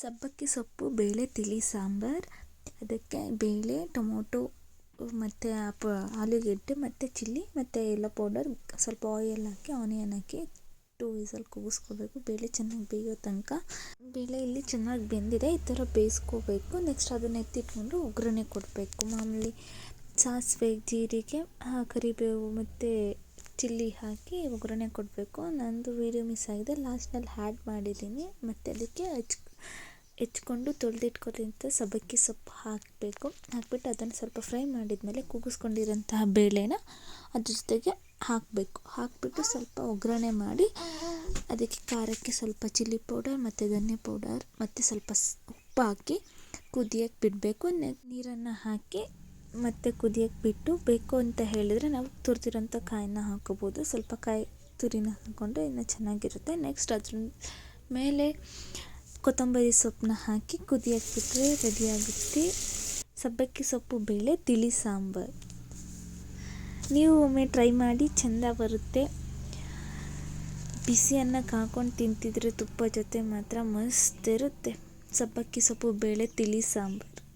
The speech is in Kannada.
ಸಬ್ಬಕ್ಕಿ ಸೊಪ್ಪು, ಬೇಳೆ, ತಿಳಿ, ಸಾಂಬಾರು, ಅದಕ್ಕೆ ಬೇಳೆ, ಟೊಮೊಟೊ, ಮತ್ತು ಪ ಆಲೂಗೆಡ್ಡೆ, ಮತ್ತು ಚಿಲ್ಲಿ, ಮತ್ತು ಎಲ್ಲ ಪೌಡರ್, ಸ್ವಲ್ಪ ಆಯಿಲ್ ಹಾಕಿ ಆನಿಯನ್ ಹಾಕಿ ಟೂ ವಿಸಲ್ ಕೂಗಿಸ್ಕೋಬೇಕು. ಬೇಳೆ ಚೆನ್ನಾಗಿ ಬೇಯೋ ತನಕ. ಬೇಳೆ ಇಲ್ಲಿ ಚೆನ್ನಾಗಿ ಬೆಂದಿದೆ, ಈ ಥರ ಬೇಯಿಸ್ಕೋಬೇಕು. ನೆಕ್ಸ್ಟ್ ಅದನ್ನ ಎತ್ತಿಟ್ಕೊಂಡು ಒಗ್ಗರಣೆ ಕೊಡಬೇಕು. ಮಾಮೂಲಿ ಸಾಸಿವೆ, ಜೀರಿಗೆ ಕರಿಬೇವು, ಮತ್ತು ಚಿಲ್ಲಿ ಹಾಕಿ ಒಗ್ಗರಣೆ ಕೊಡಬೇಕು. ನಂದು ವೀಡಿಯೋ ಮಿಸ್ ಆಗಿದೆ. ಲಾಸ್ಟ್ನಲ್ಲಿ ಹ್ಯಾಡ್ ಮಾಡಿದ್ದೀನಿ. ಮತ್ತು ಅದಕ್ಕೆ ಹಚ್ ಹೆಚ್ಕೊಂಡು ತೊಳೆದಿಟ್ಕೊಂಡಿರೋಂಥ ಸಬ್ಬಕ್ಕಿ ಸೊಪ್ಪು ಹಾಕಬೇಕು. ಹಾಕ್ಬಿಟ್ಟು ಅದನ್ನು ಸ್ವಲ್ಪ ಫ್ರೈ ಮಾಡಿದ್ಮೇಲೆ ಕೂಗಿಸ್ಕೊಂಡಿರೋಂತಹ ಬೇಳೆನ ಅದ್ರ ಜೊತೆಗೆ ಹಾಕಬೇಕು. ಹಾಕಿಬಿಟ್ಟು ಸ್ವಲ್ಪ ಒಗ್ಗರಣೆ ಮಾಡಿ ಅದಕ್ಕೆ ಖಾರಕ್ಕೆ ಸ್ವಲ್ಪ ಚಿಲ್ಲಿ ಪೌಡರ್ ಮತ್ತು ಧನ್ಯ ಪೌಡರ್ ಮತ್ತು ಸ್ವಲ್ಪ ಉಪ್ಪು ಹಾಕಿ ಕುದಿಯಕ್ಕೆ ಬಿಡಬೇಕು. ನೀರನ್ನು ಹಾಕಿ ಮತ್ತು ಕುದಿಯಕ್ಕೆ ಬಿಟ್ಟು ಬೇಕು ಅಂತ ಹೇಳಿದರೆ ನಾವು ತುರಿದಿರೋಂಥ ಕಾಯಿನ ಹಾಕೋಬೋದು. ಸ್ವಲ್ಪ ಕಾಯಿ ತುರಿನ ಹಾಕ್ಕೊಂಡ್ರೆ ಇನ್ನೂ ಚೆನ್ನಾಗಿರುತ್ತೆ. ನೆಕ್ಸ್ಟ್ ಅದ್ರ ಮೇಲೆ ಕೊತ್ತಂಬರಿ ಸೊಪ್ಪನ್ನ ಹಾಕಿ ಕುದಿಯಕ್ಕೆ ಬಿಟ್ಟರೆ ರೆಡಿಯಾಗುತ್ತೆ. ಸಬ್ಬಕ್ಕಿ ಸೊಪ್ಪು, ಬೇಳೆ, ತಿಳಿ, ಸಾಂಬಾರು. ನೀವು ಒಮ್ಮೆ ಟ್ರೈ ಮಾಡಿ ಚೆಂದ ಬರುತ್ತೆ. ಬಿಸಿ ಅನ್ನ ಹಾಕೊಂಡು ತಿಂತಿದ್ರೆ ತುಪ್ಪ ಜೊತೆ ಮಾತ್ರ ಮಸ್ತ್ ಇರುತ್ತೆ. ಸಬ್ಬಕ್ಕಿ ಸೊಪ್ಪು, ಬೇಳೆ, ತಿಳಿ, ಸಾಂಬಾರು.